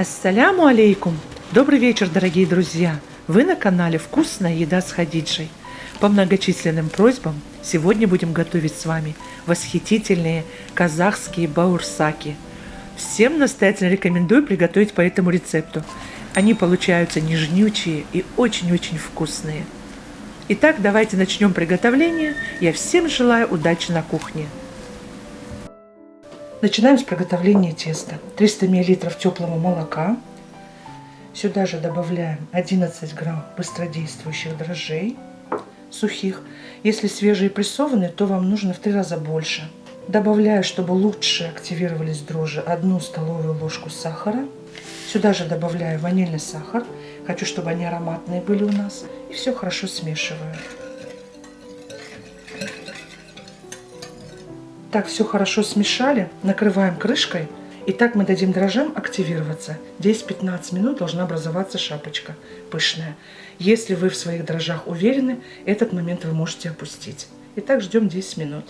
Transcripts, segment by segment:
Ассаляму алейкум! Добрый вечер, дорогие друзья! Вы на канале «Вкусная еда с Хадиджей». По многочисленным просьбам сегодня будем готовить с вами восхитительные казахские баурсаки. Всем настоятельно рекомендую приготовить по этому рецепту. Они получаются нежнючие и очень-очень вкусные. Итак, давайте начнем приготовление. Я всем желаю удачи на кухне. Начинаем с приготовления теста. 300 мл теплого молока. Сюда же добавляем 11 грамм быстродействующих дрожжей сухих. Если свежие прессованные, то вам нужно в три раза больше. Добавляю, чтобы лучше активировались дрожжи, одну столовую ложку сахара. Сюда же добавляю ванильный сахар. Хочу, чтобы они ароматные были у нас. И все хорошо смешиваю. Так, все хорошо смешали, накрываем крышкой. И так мы дадим дрожжам активироваться. 10-15 минут должна образоваться шапочка пышная. Если вы в своих дрожжах уверены, этот момент вы можете опустить. Итак, ждем 10 минут.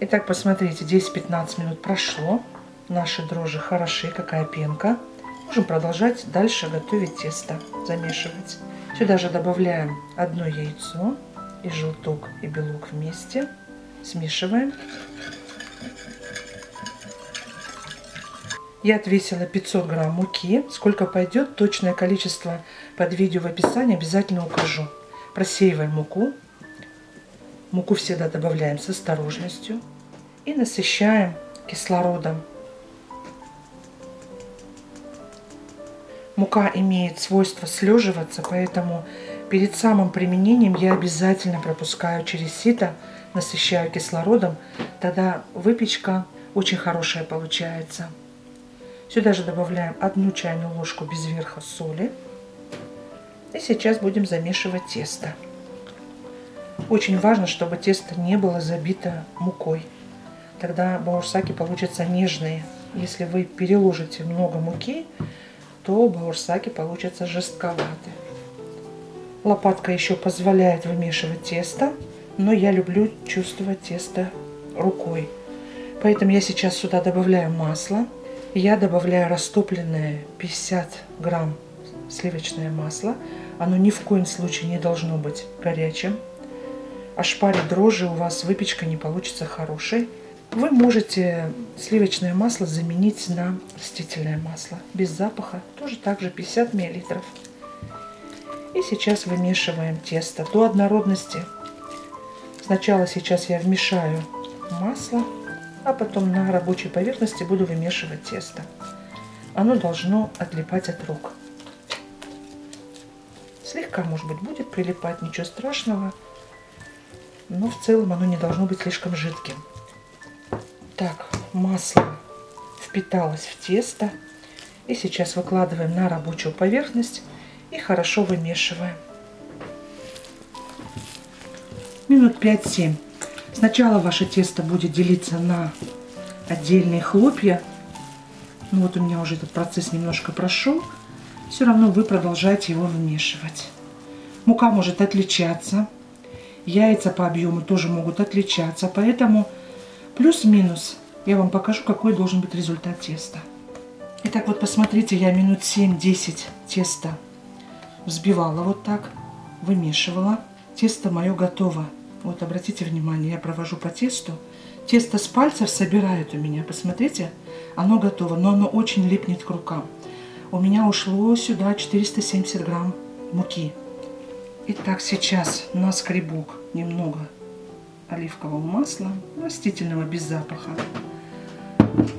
Итак, посмотрите, 10-15 минут прошло. Наши дрожжи хороши, какая пенка. Можем продолжать дальше готовить тесто, замешивать. Сюда же добавляем одно яйцо и желток и белок вместе. Смешиваем. Я отвесила 500 грамм муки. Сколько пойдет, точное количество под видео в описании обязательно укажу. Просеиваем муку. Муку всегда добавляем с осторожностью. И насыщаем кислородом. Мука имеет свойство слеживаться, поэтому перед самым применением я обязательно пропускаю через сито насыщаю кислородом, тогда выпечка очень хорошая получается. Сюда же добавляем одну чайную ложку без верха соли. И сейчас будем замешивать тесто. Очень важно, чтобы тесто не было забито мукой. Тогда баурсаки получатся нежные. Если вы переложите много муки, то баурсаки получатся жестковатые. Лопатка еще позволяет вымешивать тесто но я люблю чувствовать тесто рукой. Поэтому я сейчас сюда добавляю масло. Я добавляю растопленное 50 грамм сливочное масло. Оно ни в коем случае не должно быть горячим. Ошпарить дрожжи у вас выпечка не получится хорошей. Вы можете сливочное масло заменить на растительное масло без запаха. Тоже также 50 миллилитров. И сейчас вымешиваем тесто до однородности. Сначала сейчас я вмешаю масло, а потом на рабочей поверхности буду вымешивать тесто. Оно должно отлипать от рук. Слегка, может быть, будет прилипать, ничего страшного. Но в целом оно не должно быть слишком жидким. Так, масло впиталось в тесто. И сейчас выкладываем на рабочую поверхность и хорошо вымешиваем минут 5-7. Сначала ваше тесто будет делиться на отдельные хлопья. Ну вот у меня уже этот процесс немножко прошел. Все равно вы продолжаете его вымешивать. Мука может отличаться. Яйца по объему тоже могут отличаться. Поэтому плюс-минус я вам покажу, какой должен быть результат теста. Итак, вот посмотрите, я минут 7-10 теста взбивала вот так, вымешивала. Тесто мое готово. Вот обратите внимание, я провожу по тесту. Тесто с пальцев собирает у меня. Посмотрите, оно готово, но оно очень липнет к рукам. У меня ушло сюда 470 грамм муки. Итак, сейчас на скребок немного оливкового масла, растительного без запаха.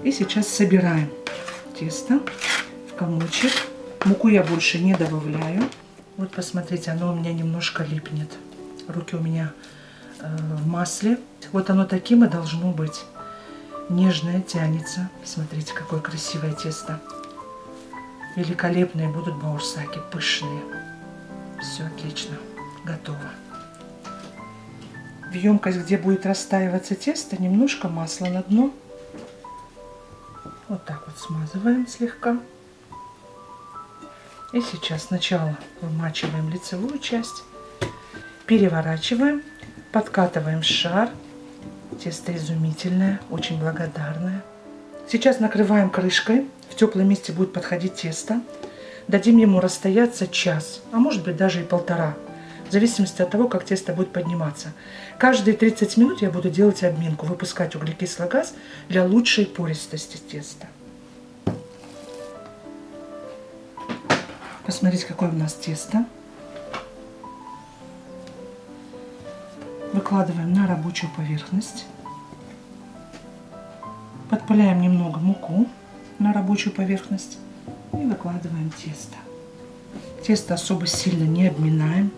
И сейчас собираем тесто в комочек. Муку я больше не добавляю. Вот посмотрите, оно у меня немножко липнет. Руки у меня в масле. Вот оно таким и должно быть. Нежное тянется. Смотрите, какое красивое тесто. Великолепные будут баурсаки, пышные. Все отлично, готово. В емкость, где будет растаиваться тесто, немножко масла на дно. Вот так вот смазываем слегка. И сейчас сначала вымачиваем лицевую часть, переворачиваем Подкатываем шар. Тесто изумительное, очень благодарное. Сейчас накрываем крышкой. В теплом месте будет подходить тесто. Дадим ему расстояться час, а может быть даже и полтора. В зависимости от того, как тесто будет подниматься. Каждые 30 минут я буду делать обминку, выпускать углекислый газ для лучшей пористости теста. Посмотрите, какое у нас тесто. Выкладываем на рабочую поверхность. Подпыляем немного муку на рабочую поверхность и выкладываем тесто. Тесто особо сильно не обминаем.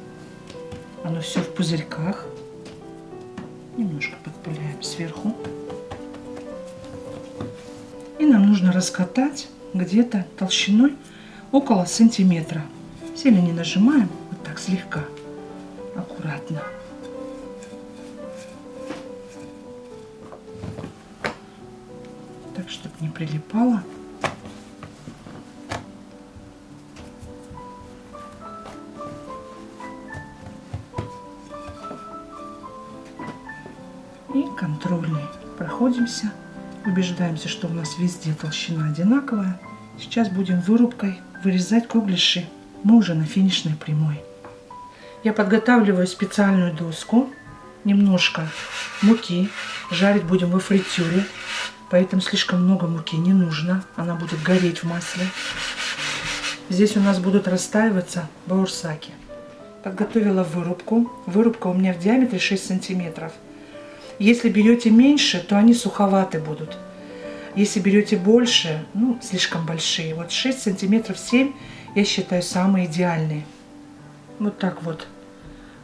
Оно все в пузырьках. Немножко подпыляем сверху. И нам нужно раскатать где-то толщиной около сантиметра. Сильно не нажимаем, вот так слегка, аккуратно. Так, чтобы не прилипало. И контрольный. Проходимся, убеждаемся, что у нас везде толщина одинаковая. Сейчас будем вырубкой вырезать кругляши. Мы уже на финишной прямой. Я подготавливаю специальную доску. Немножко муки. Жарить будем во фритюре. Поэтому слишком много муки не нужно. Она будет гореть в масле. Здесь у нас будут растаиваться баурсаки. Подготовила вырубку. Вырубка у меня в диаметре 6 сантиметров. Если берете меньше, то они суховаты будут. Если берете больше, ну, слишком большие. Вот 6 сантиметров 7, я считаю, самые идеальные. Вот так вот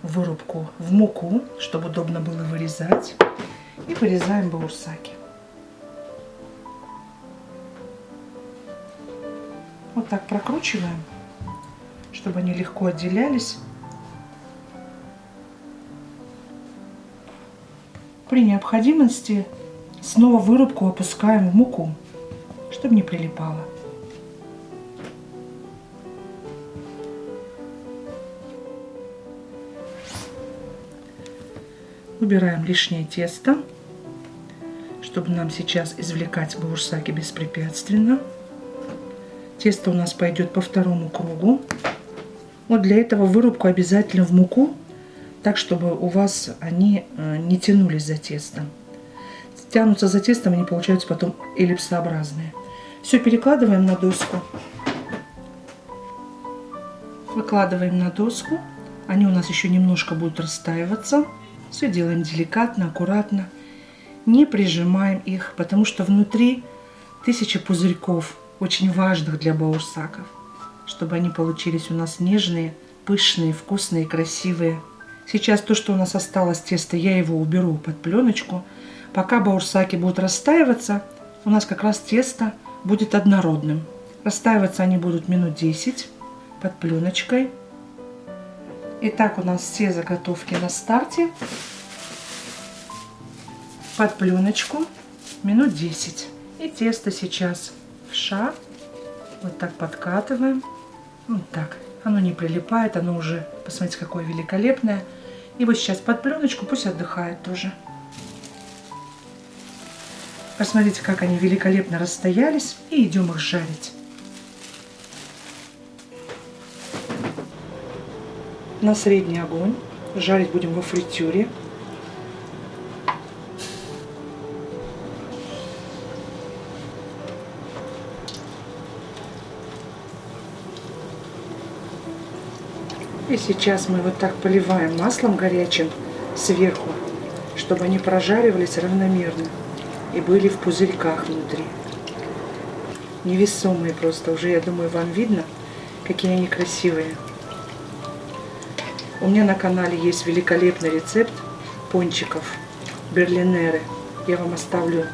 вырубку в муку, чтобы удобно было вырезать. И вырезаем баурсаки. Вот так прокручиваем, чтобы они легко отделялись. При необходимости снова вырубку опускаем в муку, чтобы не прилипало. Убираем лишнее тесто, чтобы нам сейчас извлекать баурсаки беспрепятственно. Тесто у нас пойдет по второму кругу. Вот для этого вырубку обязательно в муку, так чтобы у вас они э, не тянулись за тестом. Тянутся за тестом, они получаются потом эллипсообразные. Все перекладываем на доску. Выкладываем на доску. Они у нас еще немножко будут расстаиваться. Все делаем деликатно, аккуратно. Не прижимаем их, потому что внутри тысяча пузырьков очень важных для баурсаков, чтобы они получились у нас нежные, пышные, вкусные, красивые. Сейчас то, что у нас осталось тесто, я его уберу под пленочку. Пока баурсаки будут растаиваться, у нас как раз тесто будет однородным. Растаиваться они будут минут 10 под пленочкой. Итак, у нас все заготовки на старте. Под пленочку минут 10. И тесто сейчас в шар. Вот так подкатываем. Вот так. Оно не прилипает, оно уже, посмотрите, какое великолепное. И вот сейчас под пленочку пусть отдыхает тоже. Посмотрите, как они великолепно расстоялись. И идем их жарить. На средний огонь. Жарить будем во фритюре. И сейчас мы вот так поливаем маслом горячим сверху, чтобы они прожаривались равномерно и были в пузырьках внутри. Невесомые просто. Уже, я думаю, вам видно, какие они красивые. У меня на канале есть великолепный рецепт пончиков берлинеры. Я вам оставлю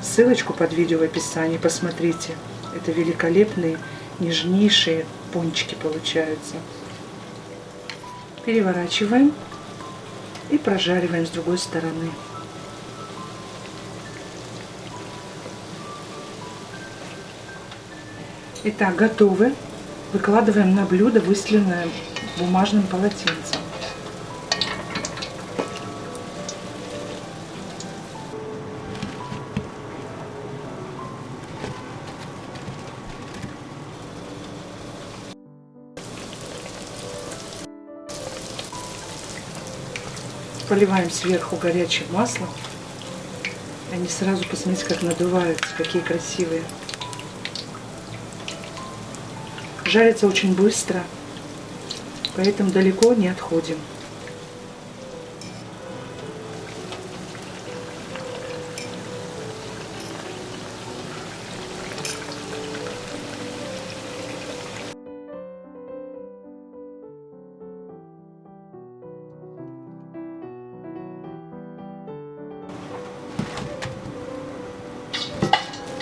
ссылочку под видео в описании. Посмотрите. Это великолепные, нежнейшие пончики получаются переворачиваем и прожариваем с другой стороны. Итак, готовы. Выкладываем на блюдо, выстеленное бумажным полотенцем. Поливаем сверху горячим маслом. Они сразу, посмотрите, как надуваются, какие красивые. Жарится очень быстро, поэтому далеко не отходим.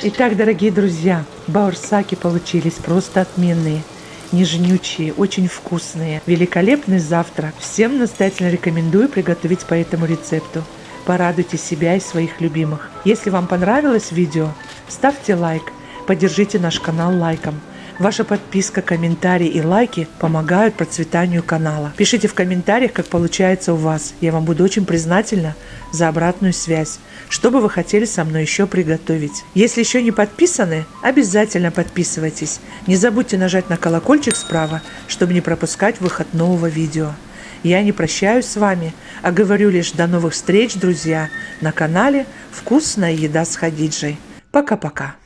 Итак, дорогие друзья, баурсаки получились просто отменные, нежнючие, очень вкусные. Великолепный завтрак. Всем настоятельно рекомендую приготовить по этому рецепту. Порадуйте себя и своих любимых. Если вам понравилось видео, ставьте лайк, поддержите наш канал лайком. Ваша подписка, комментарии и лайки помогают процветанию канала. Пишите в комментариях, как получается у вас. Я вам буду очень признательна за обратную связь. Что бы вы хотели со мной еще приготовить? Если еще не подписаны, обязательно подписывайтесь. Не забудьте нажать на колокольчик справа, чтобы не пропускать выход нового видео. Я не прощаюсь с вами, а говорю лишь до новых встреч, друзья, на канале «Вкусная еда с Хадиджей». Пока-пока.